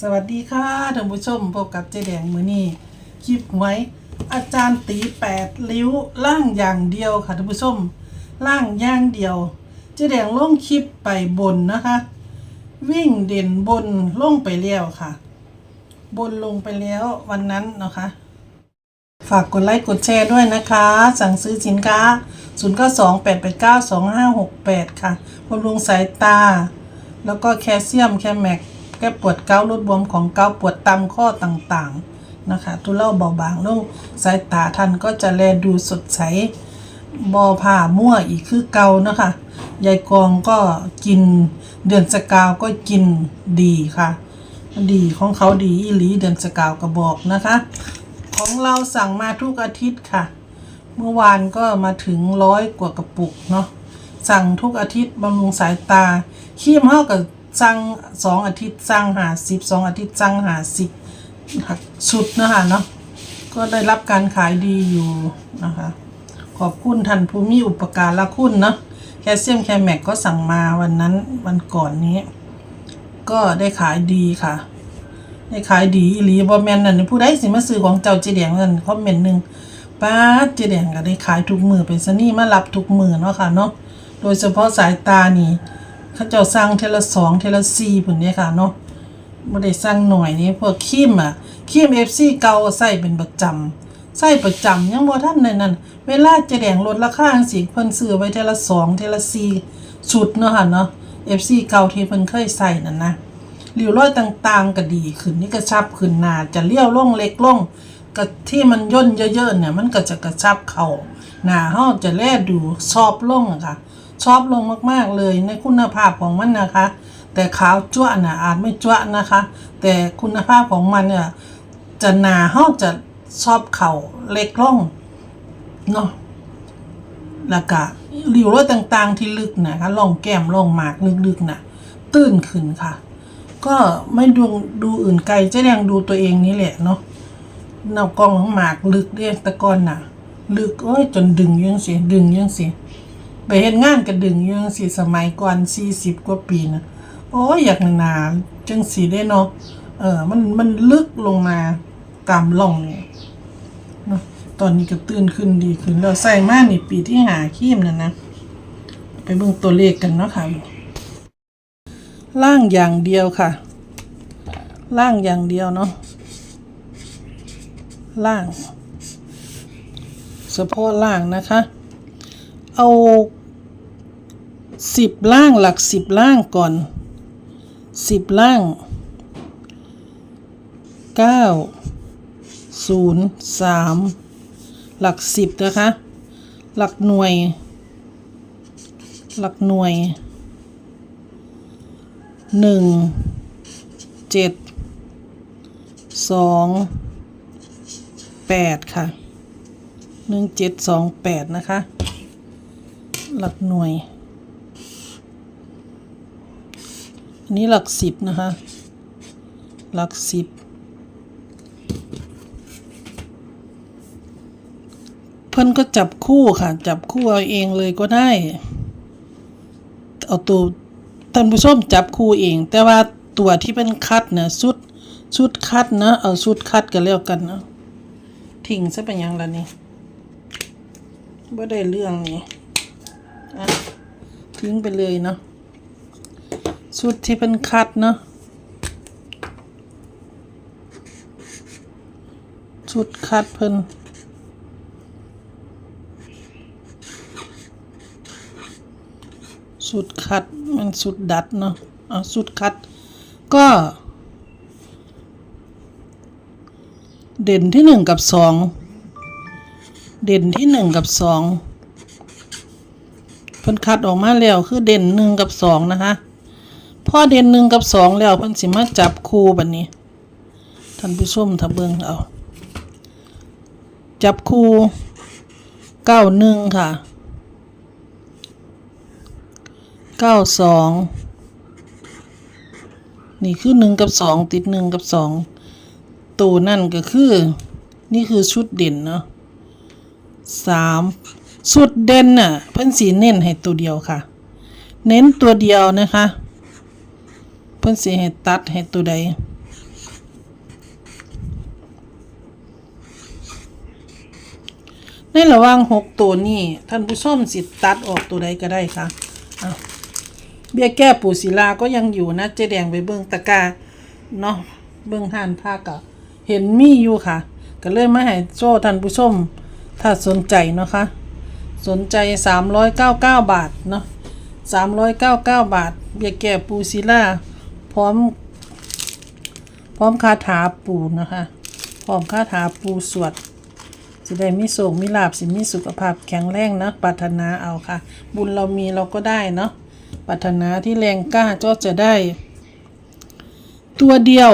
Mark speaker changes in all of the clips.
Speaker 1: สวัสดีค่ะท่านผู้ชมพบกับเจ๊แดงมือนี้คลิปไว้ อาจารย์ตีแปดริ้วล่างอย่างเดียวค่ะท่านผู้ชมล่างอย่างเดียว เจ๊แดงลงคลิปไปบนนะคะ วิ่งเด่นบนลงไปแล้วค่ะ บนลงไปแล้ววันนั้นนะคะฝากกดไลค์กดแชร์ด้วยนะคะ สั่งซื้อสินค้า 0 9 2 8 8 9 2 5 6 8 ค่ะบำรุงสายตา แล้วก็แคลเซียมแคลแมก แก้ปวดเกาลดบวมของเกาปวดตามข้อต่างๆนะคะทุเลาเบาบางลงสายตาท่านก็จะแลดูสดใสบอผ่ามั่วอีกคือเกานะคะยายกองก็กินเดือนสกาวก็กินดีค่ะ ดีของเขาดีอีหลีเดือนสกาวกระบอกนะคะ ของเราสั่งมาทุกอาทิตย์ค่ะ เมื่อวานก็มาถึงร้อยกว่ากระปุกเนาะสั่งทุกอาทิตย์บำรุงสายตาขี้มเท่ากับ สั่งสองอาทิตย์สั่งหาสิบสองอาทิตย์สั่งหาสิบชุดนะคะเนาะก็ได้รับการขายดีอยู่นะคะ ขอบคุณท่านผู้มีอุปการะคุณเนาะแคลเซียมแคลแมกก็สั่งมาวันนั้นวันก่อนนี้ ก็ได้ขายดีค่ะ ได้ขายดีอีหลีบ่แมนนั่นผู้ใดสิมาซื้อของเจ้าเจแดงนั่นคอมเมนต์หนึ่งป้าเจแดงก็ได้ขายทุกมือเป็นซะนี่มารับทุกมือเนาะค่ะเนาะโดยเฉพาะสายตานี่ เขาเจ้าสั่งเทละสองเทละสี่พุ่นเนี่ยค่ะเนาะบ่ได้สั่งหน่อยนี่พวกครีมอะครีม FC เก่าใส่เป็นประจำใส่ประจำยังบ่ทันในนั้น เวลาเจแดงลดราคาจังซี่เพิ่นซื้อไว้เทละสองเทละสี่ชุดเนาะค่ะเนาะ FC เก่าที่เพิ่นเคยใส่นั่นนะริ้วรอยต่างๆก็ดีขึ้นนี่กระชับขึ้นหนาจะเลี้ยวลงเล็กลงก็ที่มันย่นเยอะๆเนี่ยมันก็จะกระชับเข่าหนาเฮาจะแลดูชอบลงอะค่ะ ชอบลงมากๆเลยในคุณภาพของมันนะคะ แต่ขาวจ้วน่ะอาจไม่จ้วนะคะ แต่คุณภาพของมันเนี่ยจะหนาเฮาจะชอบเข่าเล็กลงเนาะแล้วก็ริ้วรอยต่างๆที่ลึกนะคะล่องแก้มล่องหมากลึกๆน่ะตื้นขึ้นค่ะ ก็ไม่ดูดูอื่นไกลเจะแดงดูตัวเองนี่แหละเนาะเนากองหมากลึกเด้แตะกอนน่ะ ลึกโอ้ยจนดึงยังเสิดึงยังเสิ ไปเห็นงานก็ดึงยังสิสมัยก่อนสี่สิบกว่าปีนะโอ้ยอยากหนาๆจังสีได้เนาะเออมันมันลึกลงมาตามร่องเนี่ยเนาะตอนนี้ก็ตื้นขึ้นดีขึ้นแล้วใส่มากนี่ปีที่หาขีมนั่นนะ ไปเบิ่งตัวเลขกันเนาะค่ะล่างอย่างเดียวค่ะ ล่างอย่างเดียวเนาะล่างเฉพาะล่างนะคะ เอาสิบล่างหลักสิบล่างก่อนสิบล่างเก้าศูนย์สามหลักสิบนะคะ หลักหน่วย หลักหน่วยหนึ่งเจ็ดสองแปดค่ะหนึ่งเจ็ดสองแปดนะคะ หลักหน่วย อันนี้หลักสิบนะคะ หลักสิบ เพิ่อนก็จับคู่ค่ะ จับคู่เอาเองเลยก็ได้ เอาตัวท่านผู้ชมจับคู่เอง แต่ว่าตัวที่เป็นคัดเนี่ยชุดชุดคัดนะ เอาชุดคัดกันแล้วกันนะทิ้งซะเป็นยังล่ะนี่บ่ได้เรื่องนี่ ทิ้งไปเลยเนาะชุดที่เป็นคัดเนาะชุดคัดเพิ่นสุดคัดมันสุดดัดเนาะเอาสุดคัดก็ เด่นที่หนึ่งกับสองเด่นที่หนึ่งกับสอง เพิ่นคัดออกมาแล้วคือเด่นหนึ่งกับสองนะคะพอเด่นหนึ่งกับสองแล้วเพิ่นสิมาจับคู่แบัดนนี้ ท่านผู้ชมถ้าเบิ่งเอาจับคู่เก้าหนึ่งค่ะเก้าสองนี่คือหนึ่งกับสองติดหนึ่งกับสองตัวนั่นก็คือ นี่คือชุดเด่นเนาะสาม สุดเด่นน่ะเพิ่นสีเน้นให้ตัวเดียวค่ะ เน้นตัวเดียวนะคะ เพิ่นสีให้ตัดให้ตัวใดในระหว่างหกตัวนี้ท่านผู้ชมสิตัดออกตัวใดก็ได้ค่ะเบี้ยแก้ปูศิลาก็ยังอยู่นะเจแดงไปเบื้องตะกาเนาะเบื้องท่านภาคก็เห็นมีอยู่ค่ะ ก็เลยมาให้โซ่ท่านผู้ชมถ้าสนใจนะคะ สนใจ 399 บาทเนาะ399 บาทเบียแก้ปูศิล่า พร้อม พร้อมคาถาปูนะคะ พร้อมคาถาปูสวดสิได้มีโศกมีลาบสิมีสุขภาพแข็งแรงนะปรารถนาเอาค่ะ บุญเรามีเราก็ได้เนาะปรารถนาที่แรงกล้าก็จะได้ ตัวเดียว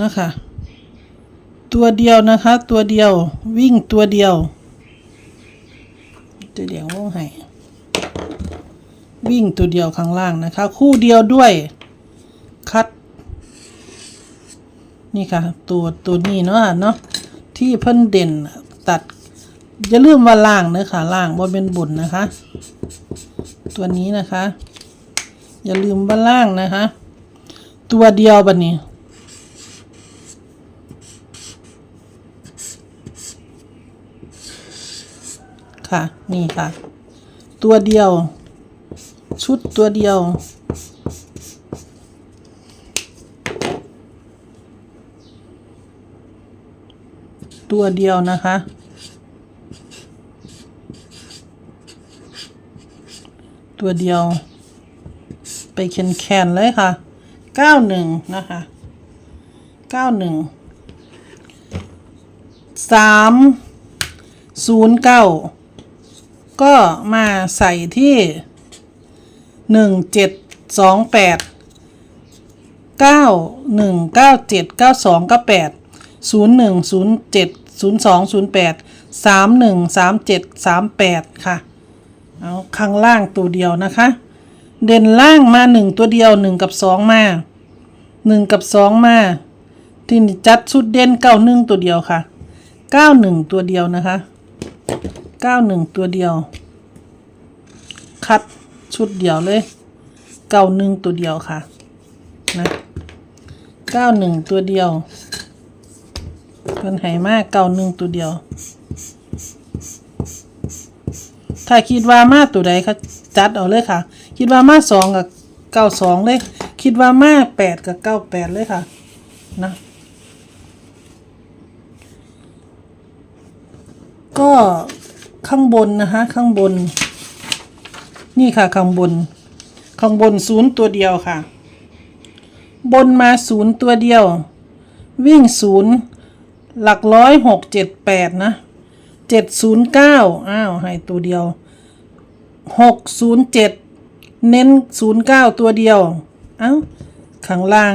Speaker 1: นะคะ ตัวเดียวนะคะ ตัวเดียววิ่งตัวเดียวจะเดียววงให้วิ่งตัวเดียวข้างล่างนะคะ คู่เดียวด้วย คัด นี่ค่ะ ตัวตัวนี้เนาะเนาะที่เพิ่นเด่นตัดอย่าลืมว่าล่างเนื้อค่ะล่างบ่เป็นบุญนะคะ ตัวนี้นะคะ อย่าลืมว่าล่างนะคะ ตัวเดียวบัดนี้ ค่ะ นี่ค่ะ ตัวเดียว ชุดตัวเดียว ตัวเดียวนะคะ ตัวเดียว ไปแคนแคนเลยค่ะเก้าหนึ่งนะคะเก้าหนึ่งสามศูนย์เก้า ก็มาใส่ที่หนึ่งเจ็ดสองแปดเก้าหนึ่งเก้าเจ็ดเก้าสองเก้าแปดศูนย์หนึ่งศูนย์เจ็ดศูนย์สองศูนย์แปดสามหนึ่งสามเจ็ดสามแปดค่ะ เอาข้างล่างตัวเดียวนะคะ เด่นล่างมาหนึ่งตัวเดียวหนึ่งกับสองมาหนึ่งกับสองมา ที่จัดชุดเด่นเก้าหนึ่งตัวเดียวค่ะเก้าหนึ่งตัวเดียวนะคะ เก้าหนึ่งตัวเดียว คัดชุดเดียวเลย เก้าหนึ่งตัวเดียวค่ะ นะเก้าหนึ่งตัวเดียวเพิ่นให้มากเก้าหนึ่งตัวเดียว ถ้าคิดว่ามาตัวใดเขาจัดเอาเลยค่ะ คิดว่ามาสองกับเก้าสองเลย คิดว่ามาแปดกับเก้าแปดเลยค่ะ นะก็ ข้างบนนะคะข้างบน นี่ค่ะข้างบน ข้างบนศูนย์ตัวเดียวค่ะ บนมาศูนย์ตัวเดียว วิ่งศูนย์หลักร้อยหกเจ็ดแปดนะเจ็ดศูนย์เก้าอ้าวให้ตัวเดียวหกศูนย์เจ็ดเน้นศูนย์เก้าตัวเดียว เอ้าข้างล่าง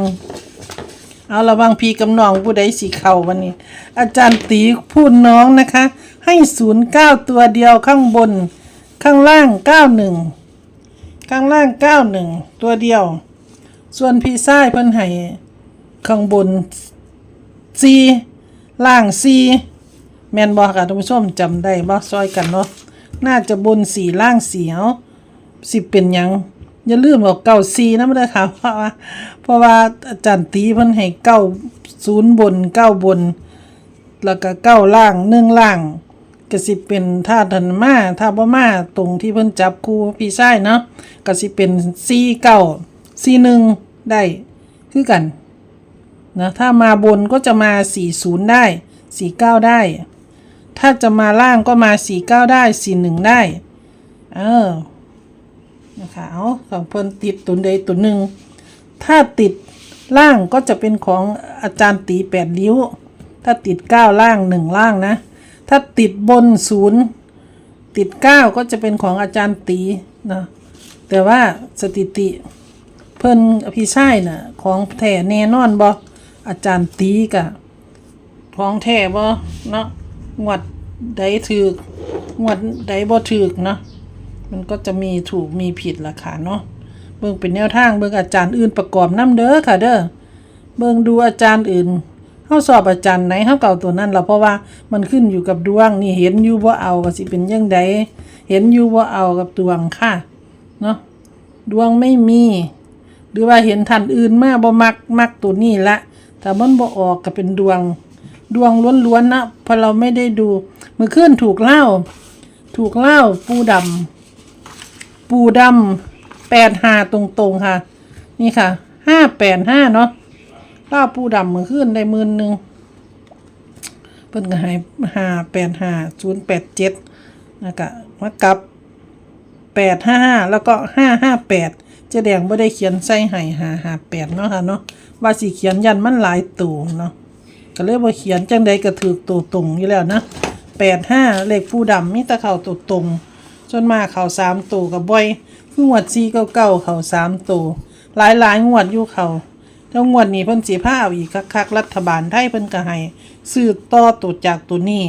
Speaker 1: เอาระวังพีกับน้องผู้ใดสีเข่าวันนี้ อาจารย์ตีพูดน้องนะคะ ให้ศูนย์เก้าตัวเดียวข้างบน ข้างล่างเก้าหนึ่งข้างล่างเก้าหนึ่งตัวเดียว ส่วนพี่ซ้ายเพิ่นให้ข้างบนซีล่างซีแม่นบ่ค่ะท่านผู้ชมจำได้บ่ซอยกันเนาะน่าจะบนสีล่างสีเอาสิเป็นหยังอย่าลืมเอาเก้าซีนะไม่ได้อค่ะเพราะว่าเพราะว่าอาจารย์ตีเพิ่นให้เก้าศูนย์บนเก้าบน แล้วก็เก้าล่างหนึ่งล่าง ก็สิเป็นท่าทันมาท่าบ่มาตรงที่เพิ่นจับคู่พี่ชายเนาะก็สิเป็นซีเก้าซีหนึ่งได้คือกันนะถ้ามาบนก็จะมาสี่ศูนย์ได้สี่เก้าได้ ถ้าจะมาล่างก็มาสี่เก้าได้สี่หนึ่งได้ เออนะคะเอาของเพิ่นติดตัวใดตัวหนึ่งถ้าติดล่างก็จะเป็นของอาจารย์ตีแปดริ้ว ถ้าติดเก้าล่างหนึ่งล่างนะ ถ้าติดบนศูนย์ติดเก้าก็จะเป็นของอาจารย์ตีนะแต่ว่าสถิติเพิ่นพี่ชายน่ะ ของแท้แน่นอนบ่อาจารย์ตีกะของแท้บ่เนาะงวดใดถูกงวดใดบ่ถูกเนาะมันก็จะมีถูกมีผิดละค่ะเนาะเบิ่งเป็นแนวทางเบิ่งอาจารย์อื่นประกอบนํเด้อค่ะเด้อเบิ่งดูอาจารย์อื่น เฮาสอบอาจารย์ไหนเฮาเก่าตัวนั้นล่ะเพราะว่ามันขึ้นอยู่กับดวงนี่เห็นอยู่บ่เอาก็สิเป็นจังไดเห็นอยู่บ่เอากับดวงค่ะเนาะดวงไม่มี หรือว่าเห็นท่านอื่นมาบ่มักมักตัวนี้ละถ้ามันบ่ออกก็เป็นดวง ดวงล้วนๆนะพราะเราไม่ได้ดูมือขึ้นถูกเล่า ถูกเล่าปูดำปูดำแปดหาตรงๆค่ะ นี่ค่ะห้าแปดห้าเนาะ ล่าปูดำมือขึ้นได้หมื่นหนึ่งเพิ่นก็ให้ห้าแปดห้าศูนย์แปดเจ็ดนะกะมากับแปดห้าห้าแล้วก็ห้าห้าแปดเจ๊แดงไม่ได้เขียนใส่ให้หาหาแปดเนาะค่ะเนาะว่าสีเขียนยันมันหลายตัวเนาะก็เลยว่าเขียนจังใดก็ถือตัวตรงอยู่แล้วนะแปดห้าเลขผู้ดำมีตะเข่าตัวตรงจนมาเข่าสามตัวกับบ่อยคืองวดซีเก้าเก้าเข่าสามตัวหลายหลายงวดอยู่เข่า แล้วงวดนี้เพิ่นสีผ้าอาอีกคักๆรัฐบาลไทยเพิ่นก็ให้ซื้อต่อตัวจากตัวนี้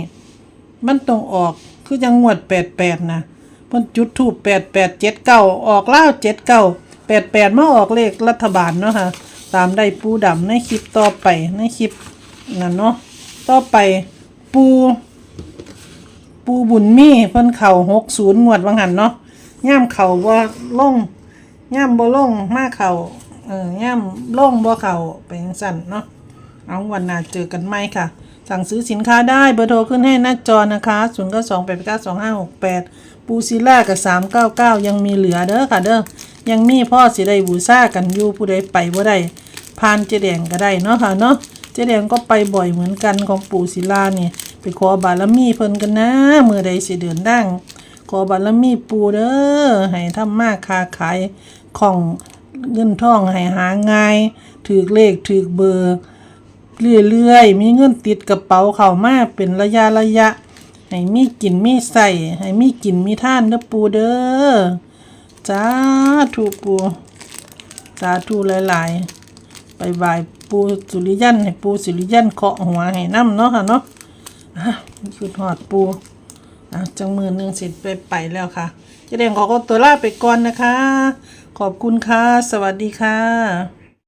Speaker 1: มันต้องออกคือจังงวดแปดแปดนะเพิ่นจุดทูปแปดแปดเจ็ดเก้าออกเล่าเจ็ดเก้าแปดแปดมาออกเลขรัฐบาลเนาะค่ะ ตามได้ปูดำในคลิปต่อไปในคลิปนั่นเนาะต่อไปปู ปูบุญมีเพิ่นเข่าหกศูนย์งวดวังหันเนาะย่ามเข่าบ่าลงย่ามบ่ลงมาเข่า เออย่ามลงบ่เข่าไปจังสั่นเนาะเอาวันหน้าเจอกันไหมค่ะ สั่งซื้อสินค้าได้เบอร์โทรขึ้นให้หน้าจอนะคะ0 9 2 8 9 2 5 6 8 ปูซิล่ากับ 399 ยังมีเหลือเด้อค่ะเด้อยังมีพ่อสิได้บูซ่ากันอยู่ผู้ใดไปบ่ได้พานเจแดงก็ได้เนาะค่ะเนาะเจแดงก็ไปบ่อยเหมือนกันของปูศิลานี่ไปขอบารมีเพิ่นกันนะมือใดสิเดินดังขอบารมีปูเด้อให้ทำมาค้าขายของ เงินทองให้หาง่ายถือเลขถือเบอร์เรื่อยๆ มีเงินติดกระเป๋าเข้ามาเป็นระยะระยะ ให้มีกินมีใส่ให้มีกินมีท่านเด้อปูเด้อจ้าถูปูสาธุหลายๆไปบายปูสุริยันให้ปูสุริยันเคาะหัวให้น้ำเนาะค่ะเนาะอะคือหอดปูอะจังมือหนึ่งเสร็จไปไปแล้วค่ะเจะเด้งขอตัวลาไปก่อนนะคะ ขอบคุณค่ะ สวัสดีค่ะ